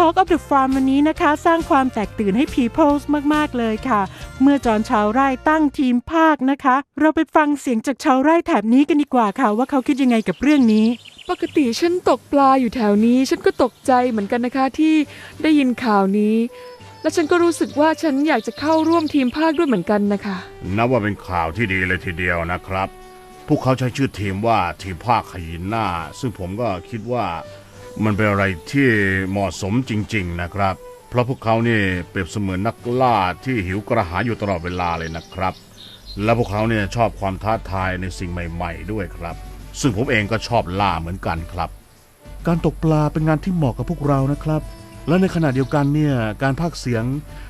Talk of the Farm วันนี้นะคะ สร้างความแตกตื่นให้ People มาก ๆ เลยค่ะ เมื่อจอนชาวไร่ตั้งทีมภาคนะคะ เราไปฟังเสียงจากชาวไร่แถบนี้กันดีกว่าค่ะ ว่าเขาคิดยังไงกับเรื่องนี้ ปกติฉันตกปลาอยู่แถวนี้ ฉันก็ตกใจเหมือนกันนะคะที่ได้ยินข่าวนี้ และฉันก็รู้สึกว่าฉันอยากจะเข้าร่วมทีมภาคด้วยเหมือนกันนะคะ นับว่าเป็นข่าวที่ดีเลยทีเดียวนะครับ พวกเขาใช้ชื่อทีมว่าทีมภาคขยินหน้า ซึ่งผมก็คิดว่า มันเป็นอะไรที่เหมาะสมจริง ๆ นะครับ เพราะพวกเขานี่เปรียบเสมือนนักล่าที่หิวกระหายอยู่ตลอดเวลาเลยนะครับ และพวกเขาเนี่ยชอบความท้าทายในสิ่งใหม่ ๆ ด้วยครับ ซึ่งผมเองก็ชอบล่าเหมือนกันครับ การตกปลาเป็นงานที่เหมาะกับพวกเรานะครับ และในขณะเดียวกันเนี่ยการพากย์เสียง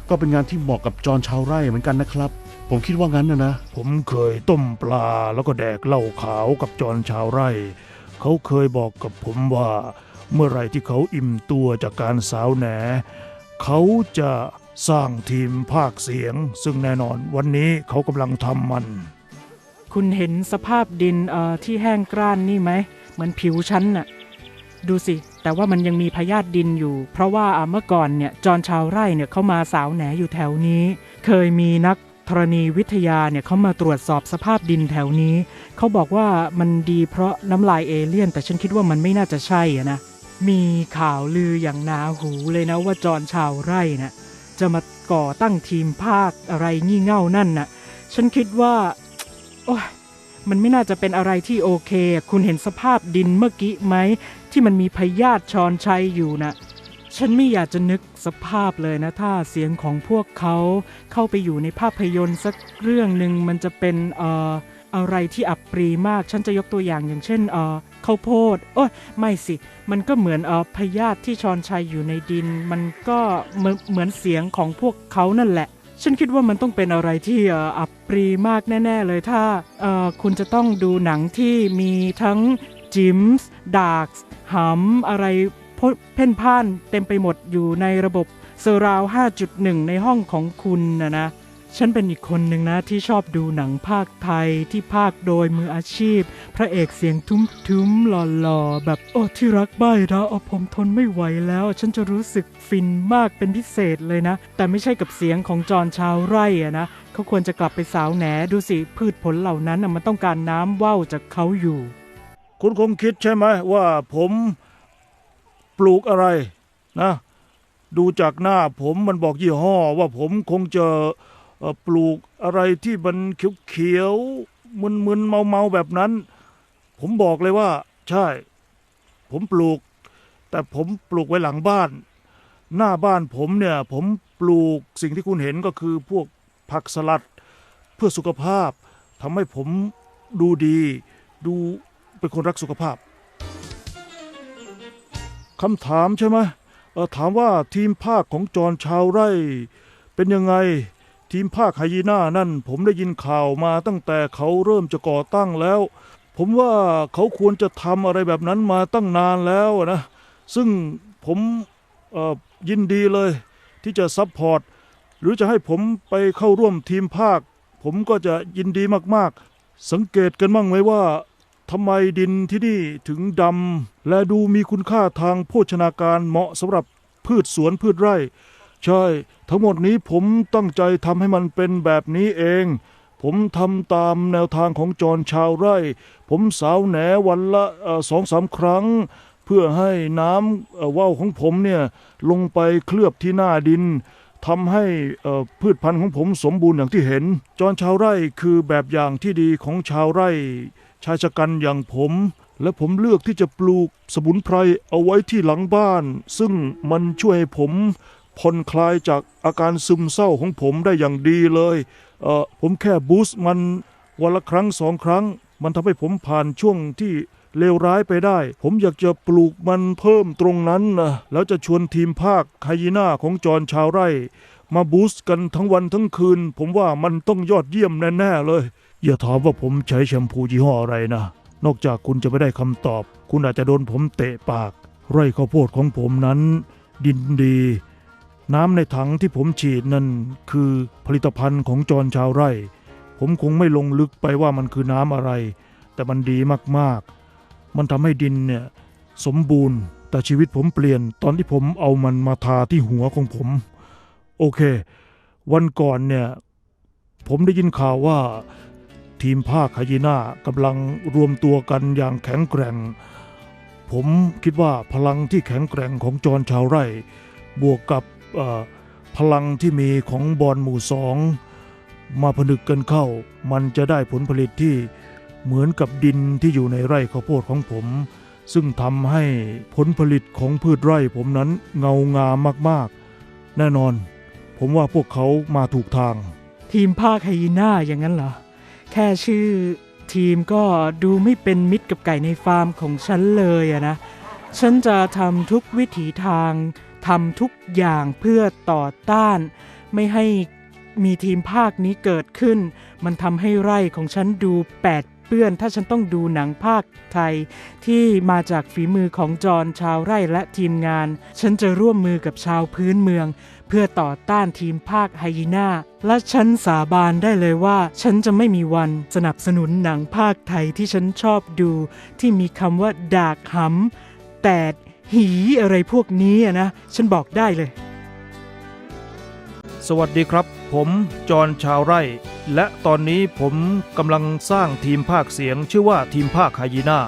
ก็เป็นงานที่เหมาะกับจอนชาวไร่เหมือนกันนะครับ ผมคิดว่างั้นนะนะ ผมเคยต้มปลาแล้วก็แดกเหล้าขาวกับจอนชาวไร่ เขาเคยบอกกับผมว่า เมื่อไรที่เขาอิ่มตัวจากการสาวแหน เขาจะสร้างทีมภาคเสียง ซึ่งแน่นอนวันนี้เขากำลังทำมัน คุณเห็นสภาพดินเอ่อที่แห้งกร้านนี่ไหมเหมือนผิวชั้นน่ะ ดูสิ แต่ว่ามันยังมีพยาธิดินอยู่ เพราะว่าอะเมื่อก่อนเนี่ยจอนชาวไร่เนี่ยเขามาสาวแหนอยู่แถวนี้ เคยมีนักธรณีวิทยาเนี่ยเขามาตรวจสอบสภาพดินแถวนี้ เขาบอกว่ามันดีเพราะน้ำลายเอเลี่ยน แต่ฉันคิดว่ามันไม่น่าจะใช่อะนะ มีข่าวลืออย่างหนาหูเลยนะว่าจอนชาวไร่น่ะจะมาก่อตั้งทีมภาคอะไรงี่เง่านั่นน่ะ ฉันคิดว่า โอ้ยมันไม่น่าจะเป็นอะไรที่โอเค คุณเห็นสภาพดินเมื่อกี้ไหม ที่มันมีพยาธิชอนชัยอยู่น่ะฉันไม่อยากจะนึกสภาพเลยนะ ถ้าเสียงของพวกเขาเข้าไปอยู่ในภาพยนตร์สักเรื่องหนึ่งมันจะเป็นเอ่ออะไรที่อับปรีมาก ฉันจะยกตัวอย่างอย่างเช่นเอ่อ ข้าวโพด โอ้ยไม่สิ มันก็เหมือนเอ่อพยาธิที่ชอนชัยอยู่ในดิน มันก็เหมือนเหมือนเสียงของพวกเขานั่นแหละ ฉันคิดว่ามันต้องเป็นอะไรที่อับปรีมากแน่ ๆ เลยถ้าคุณจะต้องดูหนังที่มีทั้งจิมส์ดาร์กหำอะไรเพ่นพ่านเต็มไปหมดอยู่ในระบบเซอร์ราว 5.1 ในห้องของคุณนะนะ ฉันเป็นอีกคนหนึ่งนะที่ชอบดูหนังภาคไทยที่ภาคโดยมืออาชีพ พระเอกเสียงทุ้มๆหล่อๆ แบบโอ้ที่รักบ้นะเอาผมทนไม่ไหวแล้ว ฉันจะรู้สึกฟินมากเป็นพิเศษเลยนะ แต่ไม่ใช่กับเสียงของจอนชาวไร่อะนะเขาควรจะกลับไปสาวแหนดูสิพืชผลเหล่านั้นมันต้องการน้ำว่าวจากเขาอยู่ คุณคงคิดใช่ไหมว่าผมปลูกอะไรนะ ดูจากหน้าผมมันบอกยี่ห้อว่าผมคงจะ ปลูกอะไรที่มันเขียวๆมึนๆเมาๆแบบนั้น ผมบอกเลยว่า ใช่ ผมปลูก แต่ผมปลูกไว้หลังบ้าน หน้าบ้านผมเนี่ย ผมปลูกสิ่งที่คุณเห็นก็คือพวกผักสลัดเพื่อสุขภาพทำให้ผมดูดี ดูเป็นคนรักสุขภาพคำถามใช่ไหมถามว่าทีมภาคของจรชาวไร่ เป็นยังไง ทีมภาคไฮยีน่านั่น ผมได้ยินข่าวมาตั้งแต่เขาเริ่มจะก่อตั้งแล้ว ผมว่าเขาควรจะทำอะไรแบบนั้นมาตั้งนานแล้วนะ ซึ่งผมยินดีเลย ที่จะซัพพอร์ตหรือจะให้ผมไปเข้าร่วมทีมภาค ผมก็จะยินดีมากๆ สังเกตกันบ้างไหมว่าทำไมดินที่นี่ถึงดำและดูมีคุณค่าทางโภชนาการเหมาะสำหรับพืชสวนพืชไร่ ใช่ ทั้งหมดนี้ผมตั้งใจทำให้มันเป็นแบบนี้เอง ผมทำตามแนวทางของจรชาวไร่ ผมสาวแหนวันละสองสามครั้ง เพื่อให้น้ำว่าวของผมเนี่ยลงไปเคลือบที่หน้าดินทำให้พืชพันธุ์ของผมสมบูรณ์อย่างที่เห็น จรชาวไร่คือแบบอย่างที่ดีของชาวไร่ชายชะกันอย่างผม และผมเลือกที่จะปลูกสมุนไพรเอาไว้ที่หลังบ้าน ซึ่งมันช่วยให้ผม ผ่อนคลายจากอาการซึมเศร้าของผมได้อย่างดีเลยเออผมแค่บูสต์มันวันละครั้งสองครั้ง มันทำให้ผมผ่านช่วงที่เลวร้ายไปได้ ผมอยากจะปลูกมันเพิ่มตรงนั้นนะแล้วจะชวนทีมภาคไฮยีน่าของจรชาวไร่ มาบูสต์กันทั้งวันทั้งคืน ผมว่ามันต้องยอดเยี่ยมแน่ๆเลย อย่าถามว่าผมใช้แชมพูยี่ห้ออะไรนะ นอกจากคุณจะไม่ได้คำตอบ คุณอาจจะโดนผมเตะปาก ไร่ข้าวโพดของผมนั้น ดินดี น้ำในถังที่ผมฉีดนั่นคือผลิตภัณฑ์ของจรชาวไร่ ผมคงไม่ลงลึกไปว่ามันคือน้ำอะไร แต่มันดีมากๆ มันทำให้ดินเนี่ยสมบูรณ์ แต่ชีวิตผมเปลี่ยนตอนที่ผมเอามันมาทาที่หัวของผม โอเค วันก่อนเนี่ย ผมได้ยินข่าวว่า ทีมภาคไฮยีน่ากำลังรวมตัวกันอย่างแข็งแกร่ง ผมคิดว่าพลังที่แข็งแกร่งของจรชาวไร่ บวกกับ พลังที่มีของบอลหมู่สองมาผนึกกันเข้า มันจะได้ผลผลิตที่เหมือนกับดินที่อยู่ในไร่ข้าวโพดของผม ซึ่งทำให้ผลผลิตของพืชไร่ผมนั้นเงางามมากๆ แน่นอน ผมว่าพวกเขามาถูกทาง ทีมภาคไฮยีน่าอย่างนั้นเหรอ แค่ชื่อทีมก็ดูไม่เป็นมิตรกับไก่ในฟาร์มของฉันเลยอะนะ ฉันจะทำทุกวิถีทาง ทำทุกอย่างเพื่อต่อต้าน ไม่ให้มีทีมภาคนี้เกิดขึ้น มันทำให้ไร่ของฉันดูแปดเปื้อน ถ้าฉันต้องดูหนังภาคไทย ที่มาจากฝีมือของจอรชาวไร่และทีมงาน ฉันจะร่วมมือกับชาวพื้นเมือง เพื่อต่อต้านทีมภาคไฮยีน่า และฉันสาบานได้เลยว่า ฉันจะไม่มีวันสนับสนุนหนังภาคไทยที่ฉันชอบดู ที่มีคำว่าดากหำแตด หีอะไรพวกนี้อะนะ ฉันบอกได้เลย สวัสดีครับ ผมจอห์นชาวไร่ และตอนนี้ผมกำลังสร้างทีมภาคเสียงชื่อว่าทีมภาคไฮยีน่า